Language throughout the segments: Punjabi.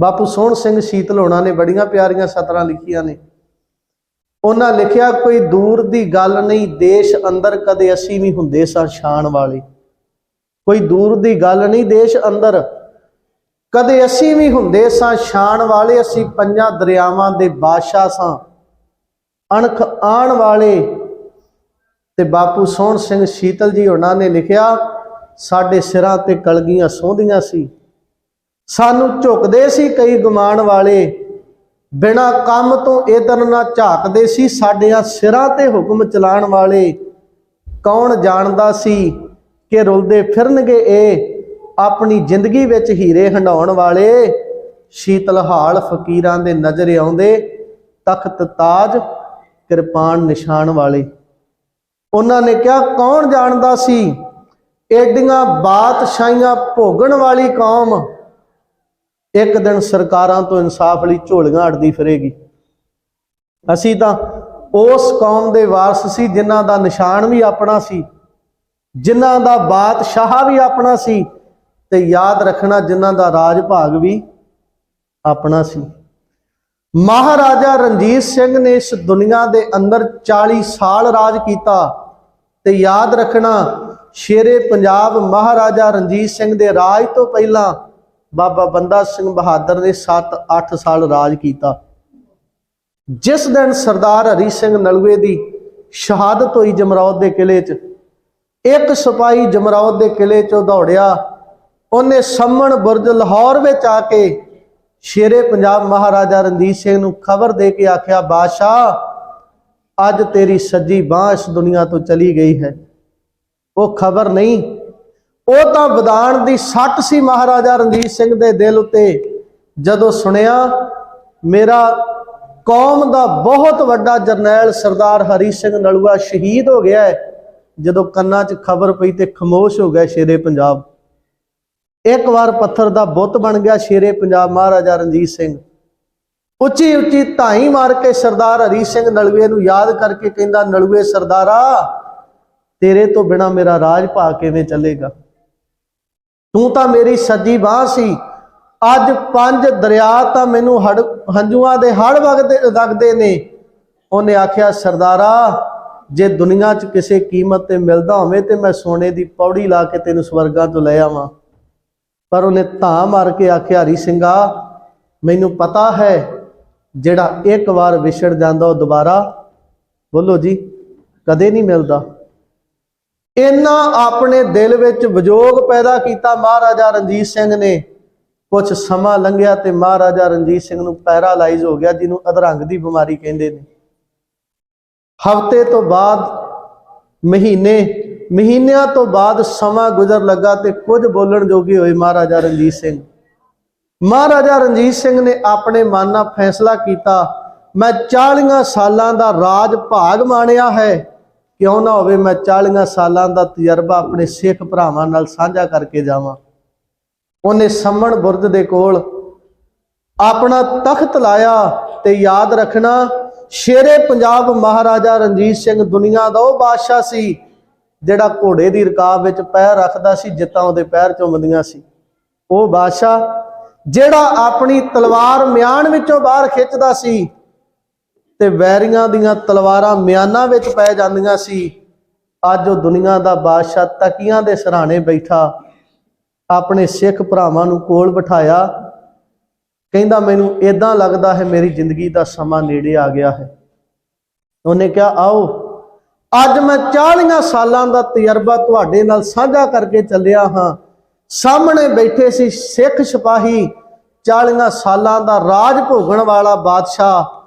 ਬਾਪੂ ਸੋਹਣ ਸਿੰਘ ਸ਼ੀਤਲ ਹੋਣਾ ਨੇ ਬੜੀਆਂ ਪਿਆਰੀਆਂ ਸਤਰਾਂ ਲਿਖੀਆਂ ਨੇ। ਉਹਨਾਂ ਲਿਖਿਆ, ਕੋਈ ਦੂਰ ਦੀ ਗੱਲ ਨਹੀਂ, ਦੇਸ਼ ਅੰਦਰ ਕਦੇ ਅਸੀਂ ਵੀ ਹੁੰਦੇ ਸਾਂ ਸ਼ਾਨ ਵਾਲੇ। ਕੋਈ ਦੂਰ ਦੀ ਗੱਲ ਨਹੀਂ, ਦੇਸ਼ ਅੰਦਰ ਕਦੇ ਅਸੀਂ ਵੀ ਹੁੰਦੇ ਸਾਂ ਸ਼ਾਨ ਵਾਲੇ। ਅਸੀਂ ਪੰਜਾਂ ਦਰਿਆਵਾਂ ਦੇ ਬਾਦਸ਼ਾਹ ਸਾਂ। ਅਣਖ ਆਣ ਵਾਲੇ। ਤੇ ਬਾਪੂ ਸੋਹਣ ਸਿੰਘ ਸ਼ੀਤਲ ਜੀ ਉਹਨਾਂ ਨੇ ਲਿਖਿਆ, ਸਾਡੇ ਸਿਰਾਂ ਤੇ ਕਲਗੀਆਂ ਸੋਹੰਦੀਆਂ ਸੀ। ਸਾਨੂੰ ਝੁਕਦੇ ਸੀ ਕਈ ਗੁਮਾਨ ਵਾਲੇ। ਬਿਨਾ ਕੰਮ ਤੋਂ ਇਧਰ ਨਾ ਝਾਕਦੇ ਸੀ, ਸਾਡਿਆਂ ਸਿਰਾਂ ਤੇ ਹੁਕਮ ਚਲਾਉਣ ਵਾਲੇ। ਕੌਣ ਜਾਣਦਾ ਸੀ ਕਿ ਰੁਲਦੇ ਫਿਰਨਗੇ ਇਹ? ਆਪਣੀ ਜ਼ਿੰਦਗੀ ਵਿੱਚ ਹੀਰੇ ਹੰਡਾਉਣ ਵਾਲੇ। ਸ਼ੀਤਲਹਾਲ ਫਕੀਰਾਂ ਦੇ ਨਜ਼ਰ ਆਉਂਦੇ। ਤਖਤ ਤਾਜ ਕਿਰਪਾਨ ਨਿਸ਼ਾਨ ਵਾਲੇ। ਉਹਨਾਂ ਨੇ ਕਿਹਾ, ਕੌਣ ਜਾਣਦਾ ਸੀ? ਏਡੀਆਂ ਬਾਦਸ਼ਾਹੀਆਂ ਭੋਗਣ ਵਾਲੀ ਕੌਮ। ਇੱਕ ਦਿਨ ਸਰਕਾਰਾਂ ਤੋਂ ਇਨਸਾਫ ਲਈ ਝੋਲੀਆਂ ਅੜਦੀ ਫਿਰੇਗੀ। ਅਸੀਂ ਤਾਂ ਉਸ ਕੌਮ ਦੇ ਵਾਰਸ ਸੀ ਜਿਨ੍ਹਾਂ ਦਾ ਨਿਸ਼ਾਨ ਵੀ ਆਪਣਾ ਸੀ, ਜਿਨ੍ਹਾਂ ਦਾ ਬਾਦਸ਼ਾਹ ਵੀ ਆਪਣਾ ਸੀ ਤੇ ਯਾਦ ਰੱਖਣਾ ਜਿਨ੍ਹਾਂ ਦਾ ਰਾਜ ਭਾਗ ਵੀ ਆਪਣਾ ਸੀ। ਮਹਾਰਾਜਾ ਰਣਜੀਤ ਸਿੰਘ ਨੇ ਇਸ ਦੁਨੀਆ ਦੇ ਅੰਦਰ 40 ਸਾਲ ਰਾਜ ਕੀਤਾ ਤੇ ਯਾਦ ਰੱਖਣਾ ਸ਼ੇਰੇ ਪੰਜਾਬ ਮਹਾਰਾਜਾ ਰਣਜੀਤ ਸਿੰਘ ਦੇ ਰਾਜ ਤੋਂ ਪਹਿਲਾਂ ਬਾਬਾ ਬੰਦਾ ਸਿੰਘ ਬਹਾਦਰ ਨੇ 7-8 ਸਾਲ ਰਾਜ ਕੀਤਾ। ਜਿਸ ਦਿਨ ਸਰਦਾਰ ਹਰੀ ਸਿੰਘ ਨਲੂਏ ਦੀ ਸ਼ਹਾਦਤ ਹੋਈ ਜਮਰੌਦ ਦੇ ਕਿਲੇ 'ਚ, ਇੱਕ ਸਿਪਾਹੀ ਜਮਰੌਦ ਦੇ ਕਿਲੇ 'ਚੋਂ ਦੌੜਿਆ। ਉਹਨੇ ਸੰਮਣ ਬੁਰਜ ਲਾਹੌਰ ਵਿੱਚ ਆ ਕੇ ਸ਼ੇਰੇ ਪੰਜਾਬ ਮਹਾਰਾਜਾ ਰਣਜੀਤ ਸਿੰਘ ਨੂੰ ਖਬਰ ਦੇ ਕੇ ਆਖਿਆ, ਬਾਦਸ਼ਾਹ, ਅੱਜ ਤੇਰੀ ਸੱਜੀ ਬਾਹ ਇਸ ਦੁਨੀਆ ਤੋਂ ਚਲੀ ਗਈ ਹੈ। ਉਹ ਖਬਰ ਨਹੀਂ ਉਹ ਤਾਂ ਵਿਧਾਨ ਦੀ ਸੱਟ ਸੀ ਮਹਾਰਾਜਾ ਰਣਜੀਤ ਸਿੰਘ ਦੇ ਦਿਲ ਉੱਤੇ। ਜਦੋਂ ਸੁਣਿਆ, ਮੇਰਾ ਕੌਮ ਦਾ ਬਹੁਤ ਵੱਡਾ ਜਰਨੈਲ ਸਰਦਾਰ ਹਰੀ ਸਿੰਘ ਨਲੂਆ ਸ਼ਹੀਦ ਹੋ ਗਿਆ ਹੈ। ਜਦੋਂ ਕੰਨਾਂ 'ਚ ਖਬਰ ਪਈ ਤੇ ਖਮੋਸ਼ ਹੋ ਗਿਆ ਸ਼ੇਰੇ ਪੰਜਾਬ। ਇੱਕ ਵਾਰ ਪੱਥਰ ਦਾ ਬੁੱਤ ਬਣ ਗਿਆ ਸ਼ੇਰੇ ਪੰਜਾਬ ਮਹਾਰਾਜਾ ਰਣਜੀਤ ਸਿੰਘ। ਉੱਚੀ ਉੱਚੀ ਧਾਈ ਮਾਰ ਕੇ ਸਰਦਾਰ ਹਰੀ ਸਿੰਘ ਨਲੂਏ ਨੂੰ ਯਾਦ ਕਰਕੇ ਕਹਿੰਦਾ, ਨਲੂਏ ਸਰਦਾਰਾ, ਤੇਰੇ ਤੋਂ ਬਿਨਾ ਮੇਰਾ ਰਾਜ ਭਾ ਕਿਵੇਂ ਚੱਲੇਗਾ? ਤੂੰ ਤਾਂ ਮੇਰੀ ਸੱਜੀ ਬਾਹ ਸੀ। ਅੱਜ ਪੰਜ ਦਰਿਆ ਤਾਂ ਮੈਨੂੰ ਹੜ ਹੰਝੂਆਂ ਦੇ ਹੜ ਵਗਦੇ ਲੱਗਦੇ ਨੇ। ਉਹਨੇ ਆਖਿਆ, ਸਰਦਾਰਾ, ਜੇ ਦੁਨੀਆ 'ਚ ਕਿਸੇ ਕੀਮਤ ਤੇ ਮਿਲਦਾ ਹੋਵੇ ਤੇ ਮੈਂ ਸੋਨੇ ਦੀ ਪੌੜੀ ਲਾ ਕੇ ਤੈਨੂੰ ਸਵਰਗਾਂ ਤੋਂ ਲੈ ਆਵਾਂ। ਪਰ ਉਹਨੇ ਧਾਂ ਮਾਰ ਕੇ ਆਖਿਆ, ਹਰੀ ਸਿੰਘਾ, ਮੈਨੂੰ ਪਤਾ ਹੈ ਜਿਹੜਾ ਇੱਕ ਵਾਰ ਵਿਛੜ ਜਾਂਦਾ ਉਹ ਦੁਬਾਰਾ। ਬੋਲੋ ਜੀ, ਕਦੇ ਨਹੀਂ ਮਿਲਦਾ। ਇੰਨਾ ਆਪਣੇ ਦਿਲ ਵਿੱਚ ਵਿਜੋਗ ਪੈਦਾ ਕੀਤਾ ਮਹਾਰਾਜਾ ਰਣਜੀਤ ਸਿੰਘ ਨੇ। ਕੁਝ ਸਮਾਂ ਲੰਘਿਆ ਤੇ ਮਹਾਰਾਜਾ ਰਣਜੀਤ ਸਿੰਘ ਨੂੰ ਪੈਰਾਲਾਈਜ਼ ਹੋ ਗਿਆ, ਜਿਹਨੂੰ ਅਧਰੰਗ ਦੀ ਬਿਮਾਰੀ ਕਹਿੰਦੇ ਨੇ। ਹਫ਼ਤੇ ਤੋਂ ਬਾਅਦ, ਮਹੀਨੇ, ਮਹੀਨਿਆਂ ਤੋਂ ਬਾਅਦ ਸਮਾਂ ਗੁਜ਼ਰ ਲੱਗਾ ਤੇ ਕੁਝ ਬੋਲਣ ਜੋਗੇ ਹੋਏ ਮਹਾਰਾਜਾ ਰਣਜੀਤ ਸਿੰਘ। ਮਹਾਰਾਜਾ ਰਣਜੀਤ ਸਿੰਘ ਨੇ ਆਪਣੇ ਮਨ ਨਾਲ ਫੈਸਲਾ ਕੀਤਾ, ਮੈਂ 40 ਸਾਲਾਂ ਦਾ ਰਾਜ ਭਾਗ ਮਾਣਿਆ ਹੈ। ਕਿਉਂ ਨਾ ਹੋਵੇ ਮੈਂ 40 ਸਾਲਾਂ ਦਾ ਤਜਰਬਾ ਆਪਣੇ ਸਿੱਖ ਭਰਾਵਾਂ ਨਾਲ ਸਾਂਝਾ ਕਰਕੇ ਜਾਵਾਂ। ਉਹਨੇ ਸੰਮਣ ਬੁਰਜ ਦੇ ਕੋਲ ਆਪਣਾ ਤਖਤ ਲਾਇਆ ਤੇ ਯਾਦ ਰੱਖਣਾ, ਸ਼ੇਰੇ ਪੰਜਾਬ ਮਹਾਰਾਜਾ ਰਣਜੀਤ ਸਿੰਘ ਦੁਨੀਆ ਦਾ ਉਹ ਬਾਦਸ਼ਾਹ ਸੀ, ਜਿਹੜਾ ਘੋੜੇ ਦੀ ਰਕਾਬ ਵਿੱਚ ਪੈਰ ਰੱਖਦਾ ਸੀ, ਜਿੱਤਾਂ ਉਹਦੇ ਪੈਰ ਚੁੰਮਦੀਆਂ ਸੀ। ਉਹ ਬਾਦਸ਼ਾਹ, ਜਿਹੜਾ ਆਪਣੀ ਤਲਵਾਰ ਮਿਆਨ ਵਿੱਚੋਂ ਬਾਹਰ ਖਿੱਚਦਾ ਸੀ ਤੇ ਵੈਰੀਆਂ ਦੀਆਂ ਤਲਵਾਰਾਂ ਮਿਆਨਾਂ ਵਿੱਚ ਪੈ ਜਾਂਦੀਆਂ ਸੀ। ਅੱਜ ਉਹ ਦੁਨੀਆ ਦਾ ਬਾਦਸ਼ਾਹ ਤਕੀਆਂ ਦੇ ਸਰਾਣੇ ਬੈਠਾ, ਆਪਣੇ ਸਿੱਖ ਭਰਾਵਾਂ ਨੂੰ ਕੋਲ ਬਿਠਾਇਆ। ਕਹਿੰਦਾ, ਮੈਨੂੰ ਇਦਾਂ ਲੱਗਦਾ ਹੈ, ਮੇਰੀ ਜ਼ਿੰਦਗੀ ਦਾ ਸਮਾਂ ਨੇੜੇ ਆ ਗਿਆ ਹੈ। ਉਹਨੇ ਕਿਹਾ, ਆਓ, ਅੱਜ ਮੈਂ 40 ਸਾਲਾਂ ਦਾ ਤਜਰਬਾ ਤੁਹਾਡੇ ਨਾਲ ਸਾਂਝਾ ਕਰਕੇ ਚੱਲਿਆ ਹਾਂ। ਸਾਹਮਣੇ ਬੈਠੇ ਸੀ ਸਿੱਖ ਸਿਪਾਹੀ 40 ਸਾਲਾਂ ਦਾ ਰਾਜ ਭੋਗਣ ਵਾਲਾ ਬਾਦਸ਼ਾਹ।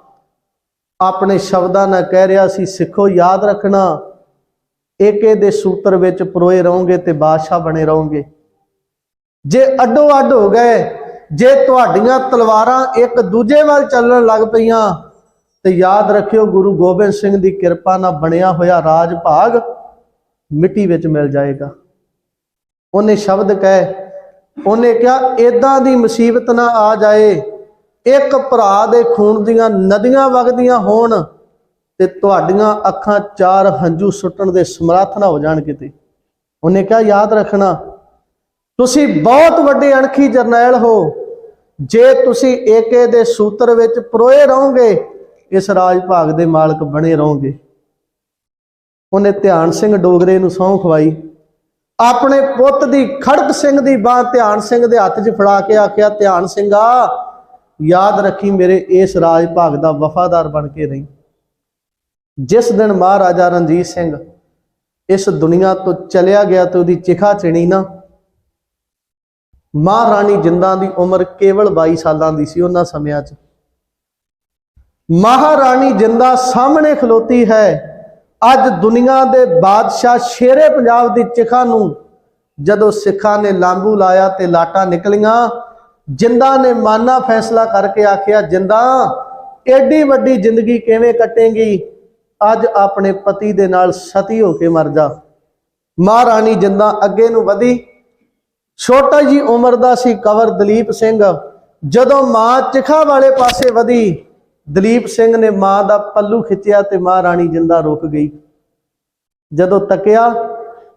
ਆਪਣੇ ਸ਼ਬਦਾਂ ਨਾਲ ਕਹਿ ਰਿਹਾ ਸੀ, ਸਿੱਖੋ, ਯਾਦ ਰੱਖਣਾ। ਏਕੇ ਦੇ ਸੂਤਰ ਵਿੱਚ ਪਰੋਏ ਰਹੋਗੇ ਤੇ ਬਾਦਸ਼ਾਹ ਬਣੇ ਰਹੋਗੇ। ਜੇ ਅੱਡੋ ਅੱਡ ਹੋ ਗਏ, ਜੇ ਤੁਹਾਡੀਆਂ ਤਲਵਾਰਾਂ ਇੱਕ ਦੂਜੇ ਵੱਲ ਚੱਲਣ ਲੱਗ ਪਈਆਂ, ਤੇ ਯਾਦ ਰੱਖਿਓ ਗੁਰੂ ਗੋਬਿੰਦ ਸਿੰਘ ਦੀ ਕਿਰਪਾ ਨਾਲ ਬਣਿਆ ਹੋਇਆ ਰਾਜ ਭਾਗ ਮਿੱਟੀ ਵਿੱਚ ਮਿਲ ਜਾਏਗਾ। ਉਹਨੇ ਸ਼ਬਦ ਕਹੇ, ਉਹਨੇ ਕਿਹਾ ਇਦਾਂ ਦੀ ਮੁਸੀਬਤ ਨਾ ਆ ਜਾਏ। ਇੱਕ ਭਰਾ ਦੇ ਖੂਨ ਦੀਆਂ ਨਦੀਆਂ ਵਗਦੀਆਂ ਹੋਣ ਤੇ ਤੁਹਾਡੀਆਂ ਅੱਖਾਂ ਚਾਰ ਹੰਝੂ ਸੁੱਟਣ ਦੇ ਸਮਰੱਥ ਨਾ ਹੋ ਜਾਣ ਕਿਤੇ। ਉਹਨੇ ਕਿਹਾ, ਯਾਦ ਰੱਖਣਾ, ਤੁਸੀਂ ਬਹੁਤ ਵੱਡੇ ਅਣਖੀ ਜਰਨੈਲ ਹੋ। ਜੇ ਤੁਸੀਂ ਏਕੇ ਦੇ ਸੂਤਰ ਵਿੱਚ ਪਰੋਏ ਰਹੋਗੇ, ਇਸ ਰਾਜ ਭਾਗ ਦੇ ਮਾਲਕ ਬਣੇ ਰਹੋਗੇ। ਉਹਨੇ ਧਿਆਨ ਸਿੰਘ ਡੋਗਰੇ ਨੂੰ ਸਹੁੰ ਖਵਾਈ। ਆਪਣੇ ਪੁੱਤ ਦੀ ਖੜਕ ਸਿੰਘ ਦੀ ਬਾਹ ਧਿਆਨ ਸਿੰਘ ਦੇ ਹੱਥ 'ਚ ਫੜਾ ਕੇ ਆਖਿਆ, ਧਿਆਨ ਸਿੰਘਾ ਯਾਦ ਰੱਖੀ ਮੇਰੇ ਇਸ ਰਾਜ ਭਾਗ ਦਾ ਵਫਾਦਾਰ ਬਣ ਕੇ ਰਹੀ। ਜਿਸ ਦਿਨ ਮਹਾਰਾਜਾ ਰਣਜੀਤ ਸਿੰਘ ਇਸ ਦੁਨੀਆ ਤੋਂ ਚਲਿਆ ਗਿਆ ਤੇ ਉਹਦੀ ਚਿਖਾ ਚਿਣੀ ਨਾ, ਮਹਾਰਾਣੀ ਜਿੰਦਾਂ ਦੀ ਉਮਰ ਕੇਵਲ 22 ਸਾਲਾਂ ਦੀ ਸੀ ਉਹਨਾਂ ਸਮਿਆਂ 'ਚ। ਮਹਾਰਾਣੀ ਜਿੰਦਾ ਸਾਹਮਣੇ ਖਲੋਤੀ ਹੈ, ਅੱਜ ਦੁਨੀਆ ਦੇ ਬਾਦਸ਼ਾਹ ਸ਼ੇਰੇ ਪੰਜਾਬ ਦੀ ਚਿਖਾ ਨੂੰ ਜਦੋਂ ਸਿੱਖਾਂ ਨੇ ਲਾਂਬੂ ਲਾਇਆ ਤੇ ਲਾਟਾਂ ਨਿਕਲੀਆਂ ਜਿੰਦਾ ਨੇ ਮਾਨਾ ਫੈਸਲਾ ਕਰਕੇ ਆਖਿਆ, ਜਿੰਦਾ, ਏਡੀ ਵੱਡੀ ਜ਼ਿੰਦਗੀ ਕਿਵੇਂ ਕੱਟੇਂਗੀ? ਅੱਜ ਆਪਣੇ ਪਤੀ ਦੇ ਨਾਲ ਸਤੀ ਹੋ ਕੇ ਮਰ ਜਾ। ਮਹਾਰਾਣੀ ਜਿੰਦਾ ਅੱਗੇ ਨੂੰ ਵਧੀ। ਛੋਟਾ ਜੀ ਉਮਰ ਦਾ ਸੀ ਕਵਰ ਦਲੀਪ ਸਿੰਘ। ਜਦੋਂ ਮਾਂ ਚਿਖਾ ਵਾਲੇ ਪਾਸੇ ਵਧੀ, ਦਲੀਪ ਸਿੰਘ ਨੇ ਮਾਂ ਦਾ ਪੱਲੂ ਖਿੱਚਿਆ ਤੇ ਮਹਾਰਾਣੀ ਜਿੰਦਾ ਰੁਕ ਗਈ। ਜਦੋਂ ਤੱਕਿਆ,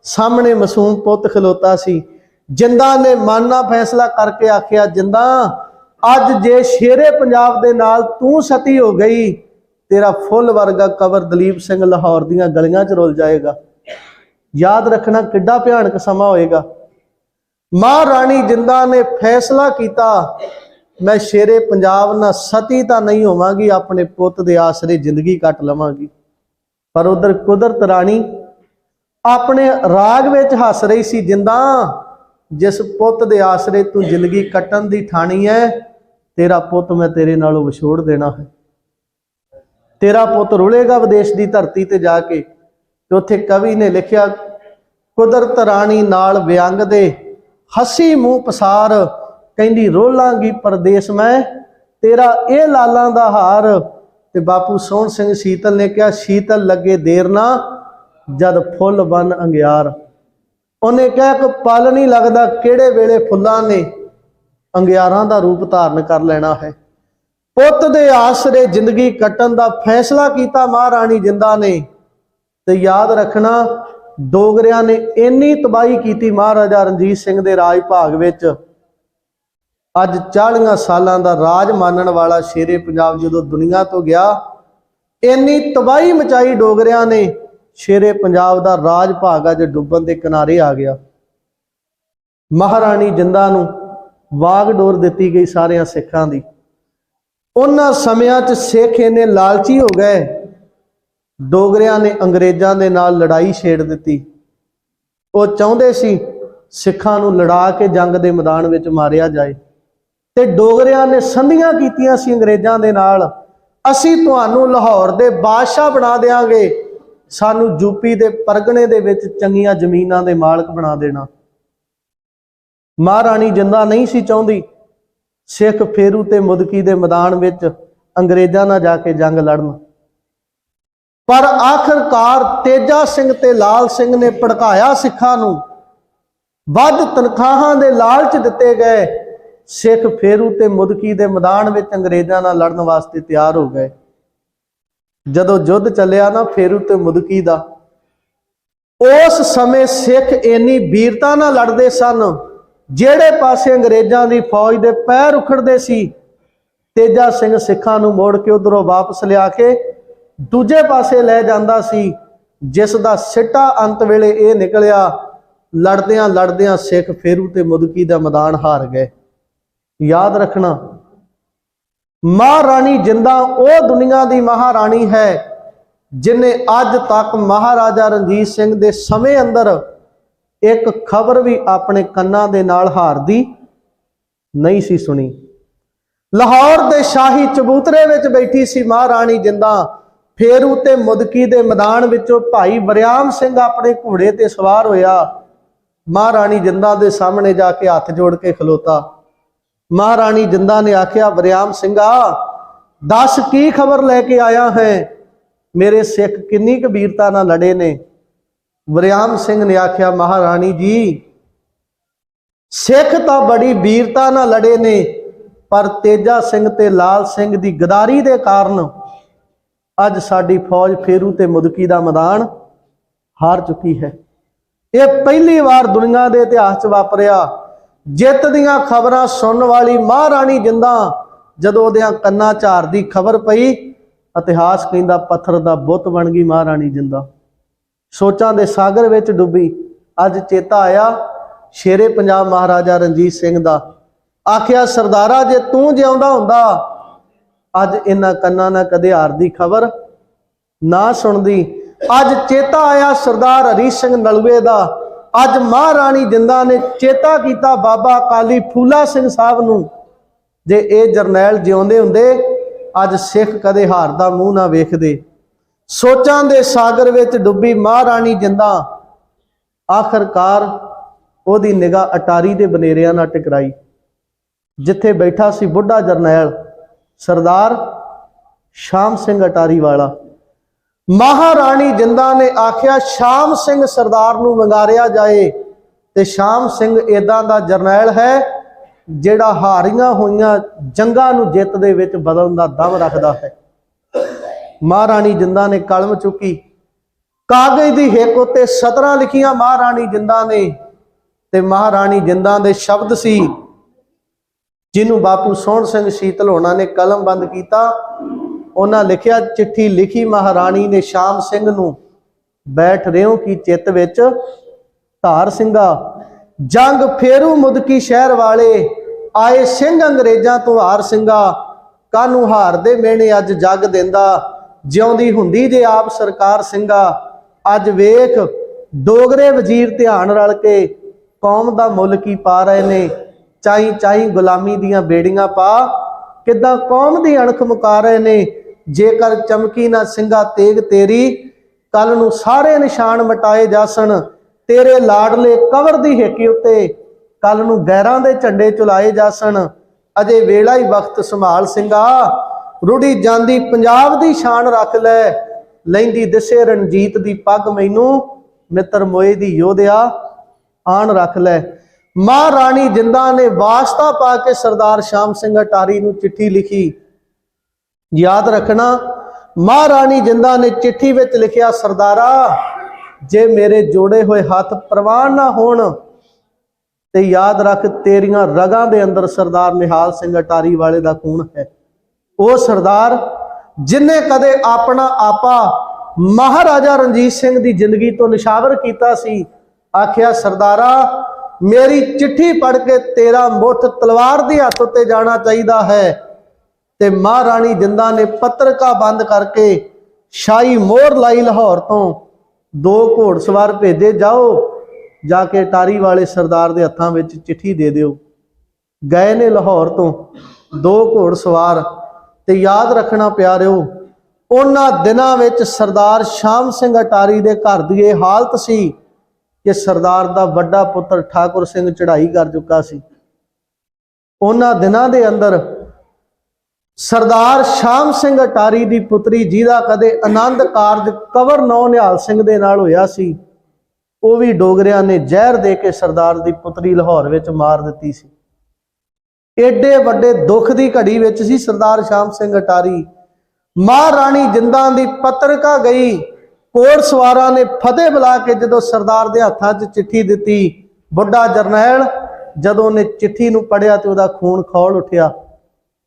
ਸਾਹਮਣੇ ਮਾਸੂਮ ਪੁੱਤ ਖਲੋਤਾ ਸੀ। ਜਿੰਦਾ ਨੇ ਮਾਨਾ ਫੈਸਲਾ ਕਰਕੇ ਆਖਿਆ, ਜਿੰਦਾ, ਅੱਜ ਜੇ ਸ਼ੇਰੇ ਪੰਜਾਬ ਦੇ ਨਾਲ ਤੂੰ ਸਤੀ ਹੋ ਗਈ, ਤੇਰਾ ਫੁੱਲ ਵਰਗਾ ਕਵਰ ਦਲੀਪ ਸਿੰਘ ਲਾਹੌਰ ਦੀਆਂ ਗਲੀਆਂ 'ਚ ਰੁਲ ਜਾਏਗਾ। ਯਾਦ ਰੱਖਣਾ ਕਿੱਡਾ ਭਿਆਨਕ ਸਮਾਂ ਹੋਏਗਾ। ਮਹਾਰਾਣੀ ਜਿੰਦਾ ਨੇ ਫੈਸਲਾ ਕੀਤਾ, ਮੈਂ ਸ਼ੇਰੇ ਪੰਜਾਬ ਨਾਲ ਸਤੀ ਤਾਂ ਨਹੀਂ ਹੋਵਾਂਗੀ, ਆਪਣੇ ਪੁੱਤ ਦੇ ਆਸਰੇ ਜ਼ਿੰਦਗੀ ਕੱਟ ਲਵਾਂਗੀ। ਪਰ ਉਧਰ ਕੁਦਰਤ ਰਾਣੀ ਆਪਣੇ ਰਾਗ ਵਿੱਚ ਹੱਸ ਰਹੀ ਸੀ, ਜਿੰਦਾ ਜਿਸ ਪੁੱਤ ਦੇ ਆਸਰੇ ਤੂੰ ਜ਼ਿੰਦਗੀ ਕੱਟਣ ਦੀ ਠਾਣੀ ਹੈ ਤੇਰਾ ਪੁੱਤ ਮੈਂ ਤੇਰੇ ਨਾਲੋਂ ਵਿਛੋੜ ਦੇਣਾ ਹੈ। ਤੇਰਾ ਪੁੱਤ ਰੁਲੇਗਾ ਵਿਦੇਸ਼ ਦੀ ਧਰਤੀ ਤੇ ਜਾ ਕੇ, ਤੇ ਉੱਥੇ ਕਵੀ ਨੇ ਲਿਖਿਆ, ਕੁਦਰਤ ਰਾਣੀ ਨਾਲ ਵਿਅੰਗ ਦੇ ਹਸੀ ਮੂੰਹ ਪਸਾਰ, ਕਹਿੰਦੀ ਰੋਲਾਂਗੀ ਪਰਦੇਸ ਮੈਂ, ਤੇਰਾ ਇਹ ਲਾਲਾਂ ਦਾ ਹਾਰ। ਤੇ ਬਾਪੂ ਸੋਹਣ ਸਿੰਘ ਸ਼ੀਤਲ ਨੇ ਕਿਹਾ, ਸ਼ੀਤਲ ਲੱਗੇ ਦੇਰ ਨਾ, ਜਦ ਫੁੱਲ ਬਨ ਅੰਗਿਆਰ। ਉਹਨੇ ਕਿਹਾ ਕਿ ਪਲ ਨਹੀਂ ਲੱਗਦਾ ਕਿਹੜੇ ਵੇਲੇ ਫੁੱਲਾਂ ਨੇ ਅੰਗਿਆਰਾਂ ਦਾ ਰੂਪ ਧਾਰਨ ਕਰ ਲੈਣਾ ਹੈ। ਪੁੱਤ ਦੇ ਆਸਰੇ ਜ਼ਿੰਦਗੀ ਕੱਟਣ ਦਾ ਫੈਸਲਾ ਕੀਤਾ ਮਹਾਰਾਣੀ ਜਿੰਦਾ ਨੇ ਤੇ ਯਾਦ ਰੱਖਣਾ, ਡੋਗਰਿਆਂ ਨੇ ਇੰਨੀ ਤਬਾਹੀ ਕੀਤੀ ਮਹਾਰਾਜਾ ਰਣਜੀਤ ਸਿੰਘ ਦੇ ਰਾਜ ਭਾਗ ਵਿੱਚ। ਅੱਜ 40 ਸਾਲਾਂ ਦਾ ਰਾਜ ਮਾਨਣ ਵਾਲਾ ਸ਼ੇਰੇ ਪੰਜਾਬ ਜਦੋਂ ਦੁਨੀਆ ਤੋਂ ਗਿਆ, ਇੰਨੀ ਤਬਾਹੀ ਮਚਾਈ ਡੋਗਰਿਆਂ ਨੇ ਸ਼ੇਰੇ ਪੰਜਾਬ ਦਾ ਰਾਜ ਭਾਗ ਅੱਜ ਡੁੱਬਣ ਦੇ ਕਿਨਾਰੇ ਆ ਗਿਆ। ਮਹਾਰਾਣੀ ਜਿੰਦਾ ਨੂੰ ਵਾਗਡੋਰ ਦਿੱਤੀ ਗਈ ਸਾਰਿਆਂ ਸਿੱਖਾਂ ਦੀ। ਉਹਨਾਂ ਸਮਿਆਂ 'ਚ ਸਿੱਖ ਇਹਨੇ ਲਾਲਚੀ ਹੋ ਗਏ। ਡੋਗਰਿਆਂ ਨੇ ਅੰਗਰੇਜ਼ਾਂ ਦੇ ਨਾਲ ਲੜਾਈ ਛੇੜ ਦਿੱਤੀ। ਉਹ ਚਾਹੁੰਦੇ ਸੀ ਸਿੱਖਾਂ ਨੂੰ ਲੜਾ ਕੇ ਜੰਗ ਦੇ ਮੈਦਾਨ ਵਿੱਚ ਮਾਰਿਆ ਜਾਏ। ਤੇ ਡੋਗਰਿਆਂ ਨੇ ਸੰਧੀਆਂ ਕੀਤੀਆਂ ਸੀ ਅੰਗਰੇਜ਼ਾਂ ਦੇ ਨਾਲ, ਅਸੀਂ ਤੁਹਾਨੂੰ ਲਾਹੌਰ ਦੇ ਬਾਦਸ਼ਾਹ ਬਣਾ ਦੇਾਂਗੇ ਸਾਨੂੰ ਯੂਪੀ ਦੇ ਪਰਗਣੇ ਦੇ ਵਿੱਚ ਚੰਗੀਆਂ ਜ਼ਮੀਨਾਂ ਦੇ ਮਾਲਕ ਬਣਾ ਦੇਣਾ। ਮਹਾਰਾਣੀ ਜਿੰਦਾ ਨਹੀਂ ਸੀ ਚਾਹੁੰਦੀ। ਸਿੱਖ ਫੇਰੂ ਤੇ ਮੁਦਕੀ ਦੇ ਮੈਦਾਨ ਵਿੱਚ ਅੰਗਰੇਜ਼ਾਂ ਨਾਲ ਜਾ ਕੇ ਜੰਗ ਲੜਨ। ਪਰ ਆਖਰਕਾਰ ਤੇਜਾ ਸਿੰਘ ਤੇ ਲਾਲ ਸਿੰਘ ਨੇ ਭੜਕਾਇਆ ਸਿੱਖਾਂ ਨੂੰ। ਵੱਧ ਤਨਖਾਹਾਂ ਦੇ ਲਾਲਚ ਦਿੱਤੇ ਗਏ। ਸਿੱਖ ਫੇਰੂ ਤੇ ਮੁਦਕੀ ਦੇ ਮੈਦਾਨ ਵਿੱਚ ਅੰਗਰੇਜ਼ਾਂ ਨਾਲ ਲੜਨ ਵਾਸਤੇ ਤਿਆਰ ਹੋ ਗਏ। ਜਦੋਂ ਯੁੱਧ ਚੱਲਿਆ ਨਾ, ਫੇਰੂ ਤੇ ਮੁਦਕੀ ਦਾ। ਉਸ ਸਮੇਂ ਸਿੱਖ ਇੰਨੀ ਵੀਰਤਾ ਨਾਲ ਲੜਦੇ ਸਨ, ਜਿਹੜੇ ਪਾਸੇ ਅੰਗਰੇਜ਼ਾਂ ਦੀ ਫੌਜ ਦੇ ਪੈਰ ਉਖੜਦੇ ਸੀ, ਤੇਜਾ ਸਿੰਘ ਸਿੱਖਾਂ ਨੂੰ ਮੋੜ ਕੇ ਉਧਰੋਂ ਵਾਪਸ ਲਿਆ ਕੇ ਦੂਜੇ ਪਾਸੇ ਲੈ ਜਾਂਦਾ ਸੀ, ਜਿਸ ਦਾ ਸਿੱਟਾ ਅੰਤ ਵੇਲੇ ਇਹ ਨਿਕਲਿਆ ਲੜਦਿਆਂ ਲੜਦਿਆਂ ਸਿੱਖ ਫੇਰੂ ਤੇ ਮੁਦਕੀ ਦਾ ਮੈਦਾਨ ਹਾਰ ਗਏ। ਯਾਦ ਰੱਖਣਾ ਮਹਾਰਾਣੀ ਜਿੰਦਾ ਉਹ ਦੁਨੀਆ ਦੀ ਮਹਾਰਾਣੀ ਹੈ, ਜਿਨੇ ਅੱਜ ਤੱਕ ਮਹਾਰਾਜਾ ਰਣਜੀਤ ਸਿੰਘ ਦੇ ਸਮੇਂ ਅੰਦਰ ਇੱਕ ਖਬਰ ਵੀ ਆਪਣੇ ਕੰਨਾਂ ਦੇ ਨਾਲ ਹਾਰਦੀ ਨਹੀਂ ਸੀ ਸੁਣੀ। ਲਾਹੌਰ ਦੇ ਸ਼ਾਹੀ ਚਬੂਤਰੇ ਵਿੱਚ ਬੈਠੀ ਸੀ ਮਹਾਰਾਣੀ ਜਿੰਦਾ। ਫੇਰੂ ਤੇ ਮੁਦਕੀ ਦੇ ਮੈਦਾਨ ਵਿੱਚੋਂ ਭਾਈ ਵਰਿਆਮ ਸਿੰਘ ਆਪਣੇ ਘੋੜੇ ਤੇ ਸਵਾਰ ਹੋਇਆ। ਮਹਾਰਾਣੀ ਜਿੰਦਾ ਦੇ ਸਾਹਮਣੇ ਜਾ ਕੇ ਹੱਥ ਜੋੜ ਕੇ ਖਲੋਤਾ। ਮਹਾਰਾਣੀ ਜਿੰਦਾ ਨੇ ਆਖਿਆ, ਵਰਿਆਮ ਸਿੰਘਾ, ਦੱਸ ਕੀ ਖਬਰ ਲੈ ਕੇ ਆਇਆ ਹੈ? ਮੇਰੇ ਸਿੱਖ ਕਿੰਨੀ ਕਬੀਰਤਾ ਨਾਲ ਲੜੇ ਨੇ? ਵਰਿਆਮ ਸਿੰਘ ਨੇ ਆਖਿਆ, ਮਹਾਰਾਣੀ ਜੀ, ਸਿੱਖ ਤਾਂ ਬੜੀ ਵੀਰਤਾ ਨਾਲ ਲੜੇ ਨੇ, ਪਰ ਤੇਜਾ ਸਿੰਘ ਤੇ ਲਾਲ ਸਿੰਘ ਦੀ ਗਦਾਰੀ ਦੇ ਕਾਰਨ ਅੱਜ ਸਾਡੀ ਫੌਜ ਫੇਰੂ ਤੇ ਮੁਦਕੀ ਦਾ ਮੈਦਾਨ ਹਾਰ ਚੁੱਕੀ ਹੈ। ਇਹ ਪਹਿਲੀ ਵਾਰ ਦੁਨੀਆ ਦੇ ਇਤਿਹਾਸ 'ਚ ਵਾਪਰਿਆ। ਜਿੱਤ ਦੀਆਂ ਖਬਰਾਂ ਸੁਣਨ ਵਾਲੀ ਮਹਾਰਾਣੀ ਜਿੰਦਾ ਜਦੋਂ ਉਹਦਿਆਂ ਕੰਨਾਂ ਝਾਰ ਦੀ ਖਬਰ ਪਈ, ਇਤਿਹਾਸ ਕਹਿੰਦਾ ਪੱਥਰ ਦਾ ਬੁੱਤ ਬਣ ਗਈ ਮਹਾਰਾਣੀ ਜਿੰਦਾ। ਸੋਚਾਂ ਦੇ ਸਾਗਰ ਵਿੱਚ ਡੁੱਬੀ, ਅੱਜ ਚੇਤਾ ਆਇਆ ਸ਼ੇਰੇ ਪੰਜਾਬ ਮਹਾਰਾਜਾ ਰਣਜੀਤ ਸਿੰਘ ਦਾ। ਆਖਿਆ, ਸਰਦਾਰਾ, ਜੇ ਤੂੰ ਜਿਉਂਦਾ ਹੁੰਦਾ, ਅੱਜ ਇਹਨਾਂ ਕੰਨਾਂ ਨਾਲ ਕਦੇ ਹਾਰ ਦੀ ਖਬਰ ਨਾ ਸੁਣਦੀ। ਅੱਜ ਚੇਤਾ ਆਇਆ ਸਰਦਾਰ ਹਰੀ ਸਿੰਘ ਨਲਵੇ ਦਾ ਅੱਜ ਮਹਾਰਾਣੀ ਜਿੰਦਾ ਨੇ ਚੇਤਾ ਕੀਤਾ ਬਾਬਾ ਕਾਲੀ ਫੂਲਾ ਸਿੰਘ ਸਾਹਿਬ ਨੂੰ ਜੇ ਇਹ ਜਰਨੈਲ ਜਿਉਂਦੇ ਹੁੰਦੇ, ਅੱਜ ਸਿੱਖ ਕਦੇ ਹਾਰ ਦਾ ਮੂੰਹ ਨਾ ਵੇਖਦੇ। ਸੋਚਾਂ ਦੇ ਸਾਗਰ ਵਿੱਚ ਡੁੱਬੀ ਮਹਾਰਾਣੀ ਜਿੰਦਾ, ਆਖਰਕਾਰ ਉਹਦੀ ਨਿਗਾਹ ਅਟਾਰੀ ਦੇ ਬਨੇਰਿਆਂ ਨਾਲ ਟਕਰਾਈ। ਜਿੱਥੇ ਬੈਠਾ ਸੀ ਬੁੱਢਾ ਜਰਨੈਲ ਸਰਦਾਰ ਸ਼ਾਮ ਸਿੰਘ ਅਟਾਰੀ ਵਾਲਾ। ਮਹਾਰਾਣੀ ਜਿੰਦਾ ਨੇ ਆਖਿਆ, ਸ਼ਾਮ ਸਿੰਘ ਸਰਦਾਰ ਨੂੰ ਵੰਗਾਰਿਆ ਜਾਏ। ਤੇ ਸ਼ਾਮ ਸਿੰਘ ਇਦਾਂ ਦਾ ਜਰਨੈਲ ਹੈ, ਜਿਹੜਾ ਹਾਰੀਆਂ ਹੋਈਆਂ ਜੰਗਾਂ ਨੂੰ ਜਿੱਤ ਦੇ ਵਿੱਚ ਬਦਲਣ ਦਾ ਦਮ ਰੱਖਦਾ ਹੈ। ਮਹਾਰਾਣੀ ਜਿੰਦਾ ਨੇ ਕਲਮ ਚੁੱਕੀ। ਕਾਗਜ਼ ਦੀ ਹਿੱਕ ਉੱਤੇ ਸਤਰਾਂ ਲਿਖੀਆਂ ਮਹਾਰਾਣੀ ਜਿੰਦਾ ਨੇ ਤੇ ਮਹਾਰਾਣੀ ਜਿੰਦਾ ਦੇ ਸ਼ਬਦ ਸੀ, ਜਿਹਨੂੰ ਬਾਪੂ ਸੋਹਣ ਸਿੰਘ ਸ਼ੀਤਲ ਹੋਣਾ ਨੇ ਕਲਮ ਬੰਦ ਕੀਤਾ। ਉਹਨਾਂ ਲਿਖਿਆ, ਚਿੱਠੀ ਲਿਖੀ ਮਹਾਰਾਣੀ ਨੇ ਸ਼ਾਮ ਸਿੰਘ ਨੂੰ, ਬੈਠ ਰਿਓ ਕੀ ਚਿੱਤ ਵਿੱਚ? ਧਾਰ ਸਿੰਘਾ, ਜੰਗ ਫੇਰੂ ਮੁਦਕੀ ਸ਼ਹਿਰ ਵਾਲੇ, ਆਏ ਸਿੰਘ ਅੰਗਰੇਜ਼ਾਂ ਤੋਂ ਹਾਰ ਸਿੰਘਾ ਕਾਨੂੰ ਹਾਰ ਦੇ ਮਿਹਣੇ ਅੱਜ ਜੱਗ ਦਿੰਦਾ? ਜਿਉਂਦੀ ਹੁੰਦੀ ਜੇ ਆਪ ਸਰਕਾਰ ਸਿੰਘਾ, ਅੱਜ ਵੇਖ ਡੋਗਰੇ ਵਜ਼ੀਰ ਧਿਆਨ ਰਲ ਕੇ ਕੌਮ ਦਾ ਮੁੱਲ ਕੀ ਪਾ ਰਹੇ ਨੇ? ਚਾਈ ਚਾਈ ਗੁਲਾਮੀ ਦੀਆਂ ਬੇੜੀਆਂ ਪਾ ਕਿੱਦਾਂ ਕੌਮ ਦੀ ਅਣਖ ਮੁਕਾ ਰਹੇ ਨੇ, ਜੇਕਰ ਚਮਕੀ ਨਾ ਸਿੰਘਾ ਤੇਗ ਤੇਰੀ, ਕੱਲ ਨੂੰ ਸਾਰੇ ਨਿਸ਼ਾਨ ਮਟਾਏ ਜਾਸਣ, ਤੇਰੇ ਲਾਡਲੇ ਕਵਰ ਦੀ ਹੇਕੀ ਉੱਤੇ, ਕੱਲ ਨੂੰ ਗੈਰਾਂ ਦੇ ਝੰਡੇ ਚੁਲਾਏ ਜਾਸਣ, ਅਜੇ ਵੇਲਾ ਹੀ ਵਕਤ ਸੰਭਾਲ ਸਿੰਘਾ, ਰੁੜੀ ਜਾਂਦੀ ਪੰਜਾਬ ਦੀ ਸ਼ਾਨ ਰੱਖ ਲੈ, ਲੈਂਦੀ ਦਿਸੇ ਰਣਜੀਤ ਦੀ ਪੱਗ ਮੈਨੂੰ, ਮਿੱਤਰ ਮੋਏ ਦੀ ਯੋਧਿਆ, ਆਣ ਰੱਖ ਲੈ। ਮਹਾਰਾਣੀ ਜਿੰਦਾ ਨੇ ਵਾਸਤਾ ਪਾ ਕੇ ਸਰਦਾਰ ਸ਼ਾਮ ਸਿੰਘ ਅਟਾਰੀ ਨੂੰ ਚਿੱਠੀ ਲਿਖੀ। ਯਾਦ ਰੱਖਣਾ ਮਹਾਰਾਣੀ ਜਿੰਦਾ ਨੇ ਚਿੱਠੀ ਵਿੱਚ ਲਿਖਿਆ, ਸਰਦਾਰਾ, ਜੇ ਮੇਰੇ ਜੋੜੇ ਹੋਏ ਹੱਥ ਪ੍ਰਵਾਨ ਨਾ ਹੋਣ ਤੇ ਯਾਦ ਰੱਖ ਤੇਰੀਆਂ ਰਗਾਂ ਦੇ ਅੰਦਰ ਸਰਦਾਰ ਨਿਹਾਲ ਸਿੰਘ ਅਟਾਰੀ ਵਾਲੇ ਦਾ ਖੂਨ ਹੈ। ਉਹ ਸਰਦਾਰ, ਜਿਨੇ ਕਦੇ ਆਪਣਾ ਆਪਾ ਮਹਾਰਾਜਾ ਰਣਜੀਤ ਸਿੰਘ ਦੀ ਜ਼ਿੰਦਗੀ ਤੋਂ ਨਿਸ਼ਾਵਰ ਕੀਤਾ ਸੀ, ਆਖਿਆ, ਸਰਦਾਰਾ ਮੇਰੀ ਚਿੱਠੀ ਪੜ੍ਹ ਕੇ ਤੇਰਾ ਮੁੱਠ ਤਲਵਾਰ ਦੇ ਹੱਥ ਉੱਤੇ ਜਾਣਾ ਚਾਹੀਦਾ ਹੈ। ਤੇ ਮਹਾਰਾਣੀ ਜਿੰਦਾ ਨੇ ਪੱਤਰਕਾ ਬੰਦ ਕਰਕੇ ਸ਼ਾਹੀ ਮੋਹਰ ਲਾਈ ਲਾਹੌਰ ਤੋਂ ਦੋ ਘੋੜਸਵਾਰ ਭੇਜੇ, ਜਾਓ, ਜਾ ਕੇ ਟਾਰੀ ਵਾਲੇ ਸਰਦਾਰ ਦੇ ਹੱਥਾਂ ਵਿੱਚ ਚਿੱਠੀ ਦੇ ਦਿਓ। ਗਏ ਨੇ ਲਾਹੌਰ ਤੋਂ ਦੋ ਘੋੜਸਵਾਰ ਤੇ ਯਾਦ ਰੱਖਣਾ ਪਿਆਰਿਓ, ਉਹਨਾਂ ਦਿਨਾਂ ਵਿੱਚ ਸਰਦਾਰ ਸ਼ਾਮ ਸਿੰਘ ਅਟਾਰੀ ਦੇ ਘਰ ਦੀ ਇਹ ਹਾਲਤ ਸੀ ਕਿ ਸਰਦਾਰ ਦਾ ਵੱਡਾ ਪੁੱਤਰ ਠਾਕੁਰ ਸਿੰਘ ਚੜ੍ਹਾਈ ਕਰ ਚੁੱਕਾ ਸੀ। ਉਹਨਾਂ ਦਿਨਾਂ ਦੇ ਅੰਦਰ ਸਰਦਾਰ ਸ਼ਾਮ ਸਿੰਘ ਅਟਾਰੀ ਦੀ ਪੁੱਤਰੀ ਜਿਹਦਾ ਕਦੇ ਆਨੰਦ ਕਾਰਜ ਕਵਰ ਨੌ ਨਿਹਾਲ ਸਿੰਘ ਦੇ ਨਾਲ ਹੋਇਆ ਸੀ, ਉਹ ਵੀ ਡੋਗਰਿਆਂ ਨੇ ਜ਼ਹਿਰ ਦੇ ਕੇ ਸਰਦਾਰ ਦੀ ਪੁੱਤਰੀ ਲਾਹੌਰ ਵਿੱਚ ਮਾਰ ਦਿੱਤੀ ਸੀ। ਏਡੇ ਵੱਡੇ ਦੁੱਖ ਦੀ ਘੜੀ ਵਿੱਚ ਸੀ ਸਰਦਾਰ ਸ਼ਾਮ ਸਿੰਘ ਅਟਾਰੀ। ਮਹਾਰਾਣੀ ਜਿੰਦਾਂ ਦੀ ਪੱਤਰਕਾ ਗਈ ਕੋੜ ਸਵਾਰਾਂ ਨੇ ਫਤਿਹ ਬੁਲਾ ਕੇ ਜਦੋਂ ਸਰਦਾਰ ਦੇ ਹੱਥਾਂ 'ਚ ਚਿੱਠੀ ਦਿੱਤੀ ਬੁੱਢਾ ਜਰਨੈਲ, ਜਦੋਂ ਉਹਨੇ ਚਿੱਠੀ ਨੂੰ ਪੜਿਆ ਤੇ ਉਹਦਾ ਖੂਨ ਖੌਲ ਉੱਠਿਆ।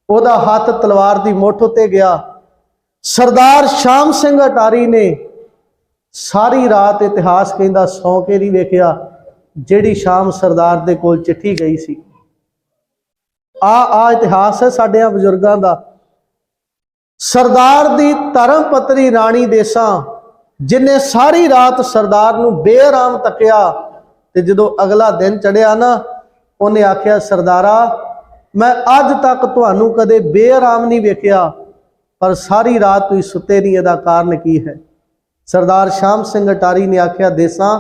ਉਹਦਾ ਹੱਥ ਤਲਵਾਰ ਦੀ ਮੁੱਠ ਉੱਤੇ ਗਿਆ। ਸਰਦਾਰ ਸ਼ਾਮ ਸਿੰਘ ਅਟਾਰੀ ਨੇ ਸਾਰੀ ਰਾਤ ਇਤਿਹਾਸ ਕਹਿੰਦਾ ਸੌਂ ਕੇ ਨਹੀਂ ਵੇਖਿਆ, ਜਿਹੜੀ ਸ਼ਾਮ ਸਰਦਾਰ ਦੇ ਕੋਲ ਚਿੱਠੀ ਗਈ ਸੀ। ਆ ਆ ਇਤਿਹਾਸ ਹੈ ਸਾਡਿਆਂ ਬਜ਼ੁਰਗਾਂ ਦਾ। ਸਰਦਾਰ ਦੀ ਧਰਮ ਪਤਨੀ ਰਾਣੀ ਦੇਸਾਂ ਜਿਨੇ ਸਾਰੀ ਰਾਤ ਸਰਦਾਰ ਨੂੰ ਬੇਆਰਾਮ ਤੱਕਿਆ ਤੇ ਜਦੋਂ ਅਗਲਾ ਦਿਨ ਚੜਿਆ ਨਾ, ਉਹਨੇ ਆਖਿਆ, ਸਰਦਾਰਾ, ਮੈਂ ਅੱਜ ਤੱਕ ਤੁਹਾਨੂੰ ਕਦੇ ਬੇਆਰਾਮ ਨਹੀਂ ਵੇਖਿਆ, ਪਰ ਸਾਰੀ ਰਾਤ ਤੁਸੀਂ ਸੁੱਤੇ ਨਹੀਂ, ਇਹਦਾ ਕਾਰਨ ਕੀ ਹੈ? ਸਰਦਾਰ ਸ਼ਾਮ ਸਿੰਘ ਅਟਾਰੀ ਨੇ ਆਖਿਆ, ਦੇਸਾਂ,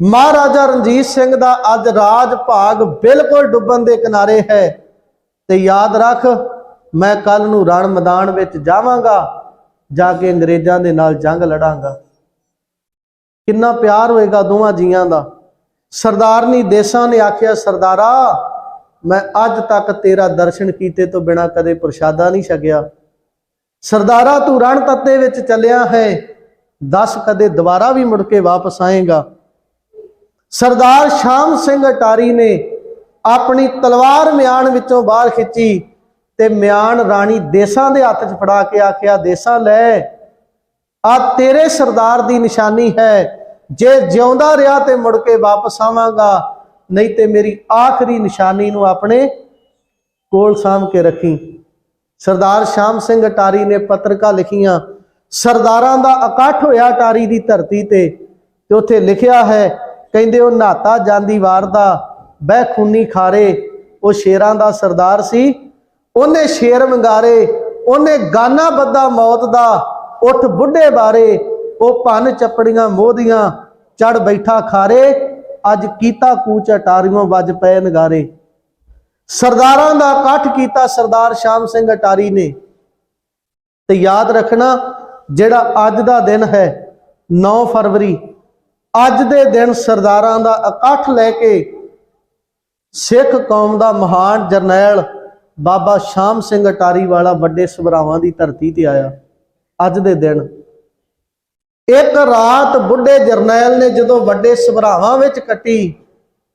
ਮਹਾਰਾਜਾ ਰਣਜੀਤ ਸਿੰਘ ਦਾ ਅੱਜ ਰਾਜ ਭਾਗ ਬਿਲਕੁਲ ਡੁੱਬਣ ਦੇ ਕਿਨਾਰੇ ਹੈ ਤੇ ਯਾਦ ਰੱਖ, ਮੈਂ ਕੱਲ ਨੂੰ ਰਣ ਮੈਦਾਨ ਵਿੱਚ ਜਾਵਾਂਗਾ। ਜਾ ਕੇ ਅੰਗਰੇਜ਼ਾਂ ਦੇ ਨਾਲ ਜੰਗ ਲੜਾਂਗਾ। ਕਿੰਨਾ ਪਿਆਰ ਹੋਏਗਾ ਦੋਵਾਂ ਜੀਆਂ ਦਾ। ਸਰਦਾਰਨੀ ਦੇਸਾਂ ਨੇ ਆਖਿਆ, ਸਰਦਾਰਾ, ਮੈਂ ਅੱਜ ਤੱਕ ਤੇਰਾ ਦਰਸ਼ਨ ਕੀਤੇ ਤੋਂ ਬਿਨਾ ਕਦੇ ਪ੍ਰਸ਼ਾਦਾ ਨਹੀਂ ਛਕਿਆ। ਸਰਦਾਰਾ, ਤੂੰ ਰਣ ਤੱਤੇ ਵਿੱਚ ਚੱਲਿਆ ਹੈ। ਦੱਸ ਕਦੇ ਦੁਬਾਰਾ ਵੀ ਮੁੜ ਕੇ ਵਾਪਸ ਆਏਗਾ? ਸਰਦਾਰ ਸ਼ਾਮ ਸਿੰਘ ਅਟਾਰੀ ਨੇ ਆਪਣੀ ਤਲਵਾਰ ਮਿਆਨ ਵਿੱਚੋਂ ਬਾਹਰ ਖਿੱਚੀ। ਤੇ ਮਿਆਨ ਰਾਣੀ ਦੇਸਾਂ ਦੇ ਹੱਥ 'ਚ ਫੜਾ ਕੇ ਆਖਿਆ, ਦੇਸਾਂ ਲੈ, ਆ ਤੇਰੇ ਸਰਦਾਰ ਦੀ ਨਿਸ਼ਾਨੀ ਹੈ। ਜੇ ਜਿਉਂਦਾ ਰਿਹਾ ਤੇ ਮੁੜ ਕੇ ਵਾਪਸ ਆਵਾਂਗਾ। ਨਹੀਂ ਤੇ ਮੇਰੀ ਆਖਰੀ ਨਿਸ਼ਾਨੀ ਨੂੰ ਆਪਣੇ ਕੋਲ ਸਾਂਭ ਕੇ ਰੱਖੀ। ਸਰਦਾਰ ਸ਼ਾਮ ਸਿੰਘ ਅਟਾਰੀ ਨੇ ਪੱਤਰਕਾ ਲਿਖੀਆਂ, ਸਰਦਾਰਾਂ ਦਾ ਇਕੱਠ ਹੋਇਆ ਅਟਾਰੀ ਦੀ ਧਰਤੀ ਤੇ ਤੇ ਉੱਥੇ ਲਿਖਿਆ ਹੈ, ਕਹਿੰਦੇ ਉਹ ਨਾਤਾ ਜਾਂਦੀ ਵਾਰ ਦਾ ਬਹਿ ਖੂਨੀ ਖਾਰੇ, ਉਹ ਸ਼ੇਰਾਂ ਦਾ ਸਰਦਾਰ ਸੀ। ਉਹਨੇ ਸ਼ੇਰ ਵੰਗਾਰੇ, ਉਹਨੇ ਗਾਨਾ ਬੱਦਾ ਮੌਤ ਦਾ, ਉੱਠ ਬੁੱਢੇ ਬਾਰੇ, ਉਹ ਭੰਨ ਚੱਪੜੀਆਂ ਮੋਦੀਆਂ ਚੜ ਬੈਠਾ ਖਾਰੇ, ਅੱਜ ਕੀਤਾ ਕੂਚ ਅਟਾਰੀਆਂ ਵੱਜ ਪਏ ਨਗਾਰੇ। ਸਰਦਾਰਾਂ ਦਾ ਇਕੱਠ ਕੀਤਾ ਸਰਦਾਰ ਸ਼ਾਮ ਸਿੰਘ ਅਟਾਰੀ ਨੇ। ਤੇ ਯਾਦ ਰੱਖਣਾ, ਜਿਹੜਾ ਅੱਜ ਦਾ ਦਿਨ ਹੈ 9 ਫਰਵਰੀ, ਅੱਜ ਦੇ ਦਿਨ ਸਰਦਾਰਾਂ ਦਾ ਇਕੱਠ ਲੈ ਕੇ ਸਿੱਖ ਕੌਮ ਦਾ ਮਹਾਨ ਜਰਨੈਲ ਬਾਬਾ ਸ਼ਾਮ ਸਿੰਘ ਅਟਾਰੀ ਵਾਲਾ ਵੱਡੇ ਸਭਰਾਵਾਂ ਦੀ ਧਰਤੀ ਤੇ ਆਇਆ। ਅੱਜ ਦੇ ਦਿਨ ਇੱਕ ਰਾਤ ਬੁੱਢੇ ਜਰਨੈਲ ਨੇ ਜਦੋਂ ਵੱਡੇ ਸਭਰਾਵਾਂ ਵਿੱਚ ਕੱਟੀ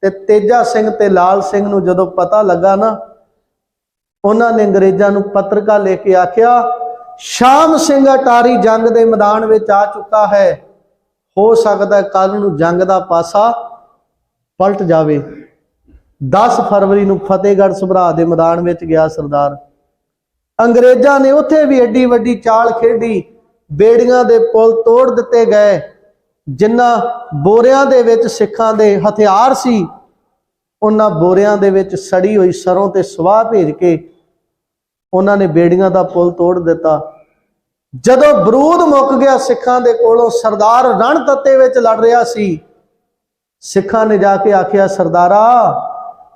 ਤੇ ਤੇਜਾ ਸਿੰਘ ਤੇ ਲਾਲ ਸਿੰਘ ਨੂੰ ਜਦੋਂ ਪਤਾ ਲੱਗਾ ਨਾ, ਉਹਨਾਂ ਨੇ ਅੰਗਰੇਜ਼ਾਂ ਨੂੰ ਪੱਤਰਕਾ ਲੈ ਕੇ ਆਖਿਆ, ਸ਼ਾਮ ਸਿੰਘ ਅਟਾਰੀ ਜੰਗ ਦੇ ਮੈਦਾਨ ਵਿੱਚ ਆ ਚੁੱਕਾ ਹੈ। ਹੋ ਸਕਦਾ ਕੱਲ ਨੂੰ ਜੰਗ ਦਾ ਪਾਸਾ ਪਲਟ ਜਾਵੇ। 10 ਫਰਵਰੀ ਨੂੰ ਫਤਿਹਗੜ੍ਹ ਸੁਭਰਾ ਦੇ ਮੈਦਾਨ ਵਿੱਚ ਗਿਆ ਸਰਦਾਰ। ਅੰਗਰੇਜ਼ਾਂ ਨੇ ਉੱਥੇ ਵੀ ਏਡੀ ਵੱਡੀ ਚਾਲ ਖੇਡੀ। ਬੇੜੀਆਂ ਦੇ ਪੁਲ ਤੋੜ ਦਿੱਤੇ ਗਏ ਜਿਨ੍ਹਾਂ ਬੋਰਿਆਂ ਦੇ ਵਿੱਚ ਸਿੱਖਾਂ ਦੇ ਹਥਿਆਰ ਸੀ, ਉਹਨਾਂ ਬੋਰਿਆਂ ਦੇ ਵਿੱਚ ਸੜੀ ਹੋਈ ਸਰੋਂ ਤੇ ਸਵਾਹ ਭੇਜ ਕੇ ਉਹਨਾਂ ਨੇ ਬੇੜੀਆਂ ਦਾ ਪੁਲ ਤੋੜ ਦਿੱਤਾ। ਜਦੋਂ ਬਰੂਦ ਮੁੱਕ ਗਿਆ, ਸਿੱਖਾਂ ਦੇ ਕੋਲੋਂ ਸਰਦਾਰ ਰਣ ਤੱਤੇ ਵਿੱਚ ਲੜ ਰਿਹਾ ਸੀ। ਸਿੱਖਾਂ ਨੇ ਜਾ ਕੇ ਆਖਿਆ, ਸਰਦਾਰਾ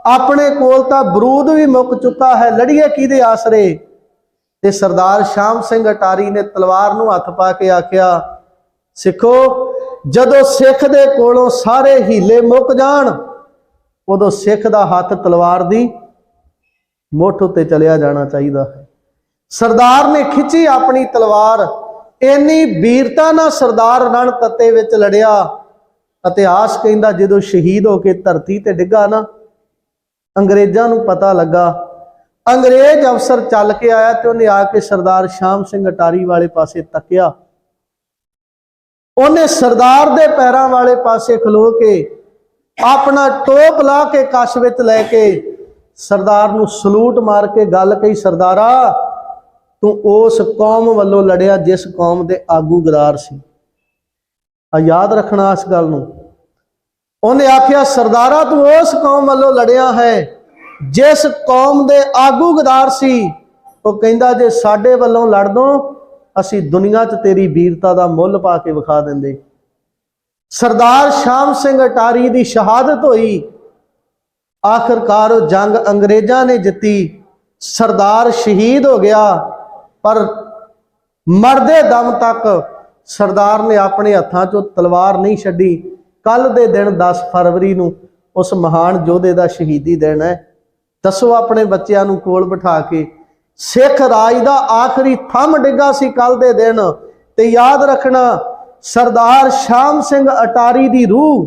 ਆਪਣੇ ਕੋਲ ਤਾਂ ਬਰੂਦ ਵੀ ਮੁੱਕ ਚੁੱਕਾ ਹੈ, ਲੜੀਏ ਕਿਹਦੇ ਆਸਰੇ? ਤੇ ਸਰਦਾਰ ਸ਼ਾਮ ਸਿੰਘ ਅਟਾਰੀ ਨੇ ਤਲਵਾਰ ਨੂੰ ਹੱਥ ਪਾ ਕੇ ਆਖਿਆ, ਸਿੱਖੋ, ਜਦੋਂ ਸਿੱਖ ਦੇ ਕੋਲੋਂ ਸਾਰੇ ਹੀਲੇ ਮੁੱਕ ਜਾਣ, ਉਦੋਂ ਸਿੱਖ ਦਾ ਹੱਥ ਤਲਵਾਰ ਦੀ ਮੁੱਠ ਉੱਤੇ ਚਲਿਆ ਜਾਣਾ ਚਾਹੀਦਾ ਹੈ। ਸਰਦਾਰ ਨੇ ਖਿੱਚੀ ਆਪਣੀ ਤਲਵਾਰ, ਇੰਨੀ ਵੀਰਤਾ ਨਾਲ ਸਰਦਾਰ ਰਣ ਤੱਤੇ ਵਿੱਚ ਲੜਿਆ, ਇਤਿਹਾਸ ਕਹਿੰਦਾ ਜਦੋਂ ਸ਼ਹੀਦ ਹੋ ਕੇ ਧਰਤੀ ਤੇ ਡਿੱਗਾ ਨਾ ਅੰਗਰੇਜ਼ਾਂ ਨੂੰ ਪਤਾ ਲੱਗਾ। ਅੰਗਰੇਜ਼ ਅਫਸਰ ਚੱਲ ਕੇ ਆਇਆ ਤੇ ਉਹਨੇ ਆ ਕੇ ਸਰਦਾਰ ਸ਼ਾਮ ਸਿੰਘ ਅਟਾਰੀ ਵਾਲੇ ਪਾਸੇ ਤੱਕਿਆ। ਉਹਨੇ ਸਰਦਾਰ ਦੇ ਪੈਰਾਂ ਵਾਲੇ ਪਾਸੇ ਖਲੋ ਕੇ ਆਪਣਾ ਟੋਪ ਲਾ ਕੇ ਕਸ਼ ਵਿੱਚ ਲੈ ਕੇ ਸਰਦਾਰ ਨੂੰ ਸਲੂਟ ਮਾਰ ਕੇ ਗੱਲ ਕਹੀ, ਸਰਦਾਰਾ, ਤੂੰ ਉਸ ਕੌਮ ਵੱਲੋਂ ਲੜਿਆ ਜਿਸ ਕੌਮ ਦੇ ਆਗੂ ਗਦਾਰ ਸੀ। ਆ ਯਾਦ ਰੱਖਣਾ ਇਸ ਗੱਲ ਨੂੰ। ਉਹਨੇ ਆਖਿਆ, ਸਰਦਾਰਾ, ਤੂੰ ਉਸ ਕੌਮ ਵੱਲੋਂ ਲੜਿਆ ਹੈ, ਜਿਸ ਕੌਮ ਦੇ ਆਗੂ ਗਦਾਰ ਸੀ। ਉਹ ਕਹਿੰਦਾ, ਜੇ ਸਾਡੇ ਵੱਲੋਂ ਲੜ ਦੋ, ਅਸੀਂ ਦੁਨੀਆ 'ਚ ਤੇਰੀ ਵੀਰਤਾ ਦਾ ਮੁੱਲ ਪਾ ਕੇ ਵਿਖਾ ਦਿੰਦੇ। ਸਰਦਾਰ ਸ਼ਾਮ ਸਿੰਘ ਅਟਾਰੀ ਦੀ ਸ਼ਹਾਦਤ ਹੋਈ। ਆਖਰਕਾਰ ਉਹ ਜੰਗ ਅੰਗਰੇਜ਼ਾਂ ਨੇ ਜਿੱਤੀ। ਸਰਦਾਰ ਸ਼ਹੀਦ ਹੋ ਗਿਆ, ਪਰ ਮਰਦੇ ਦਮ ਤੱਕ ਸਰਦਾਰ ਨੇ ਆਪਣੇ ਹੱਥਾਂ 'ਚੋਂ ਤਲਵਾਰ ਨਹੀਂ ਛੱਡੀ। ਕੱਲ ਦੇ ਦਿਨ 10 ਫਰਵਰੀ ਨੂੰ ਉਸ ਮਹਾਨ ਯੋਧੇ ਦਾ ਸ਼ਹੀਦੀ ਦਿਨ ਹੈ। ਦੱਸੋ ਆਪਣੇ ਬੱਚਿਆਂ ਨੂੰ ਕੋਲ ਬਿਠਾ ਕੇ, ਸਿੱਖ ਰਾਜ ਦਾ ਆਖਰੀ ਥੰਮ ਡਿੱਗਾ ਸੀ ਕੱਲ ਦੇ ਦਿਨ ਤੇ ਯਾਦ ਰੱਖਣਾ ਸਰਦਾਰ ਸ਼ਾਮ ਸਿੰਘ ਅਟਾਰੀ ਦੀ ਰੂਹ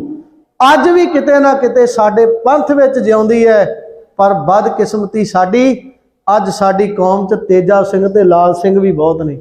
ਅੱਜ ਵੀ ਕਿਤੇ ਨਾ ਕਿਤੇ ਸਾਡੇ ਪੰਥ ਵਿੱਚ ਜਿਉਂਦੀ ਹੈ, ਪਰ ਬਦਕਿਸਮਤੀ ਸਾਡੀ, ਅੱਜ ਸਾਡੀ ਕੌਮ 'ਚ ਤੇਜਾ ਸਿੰਘ ਤੇ ਲਾਲ ਸਿੰਘ ਵੀ ਬਹੁਤ ਨੇ।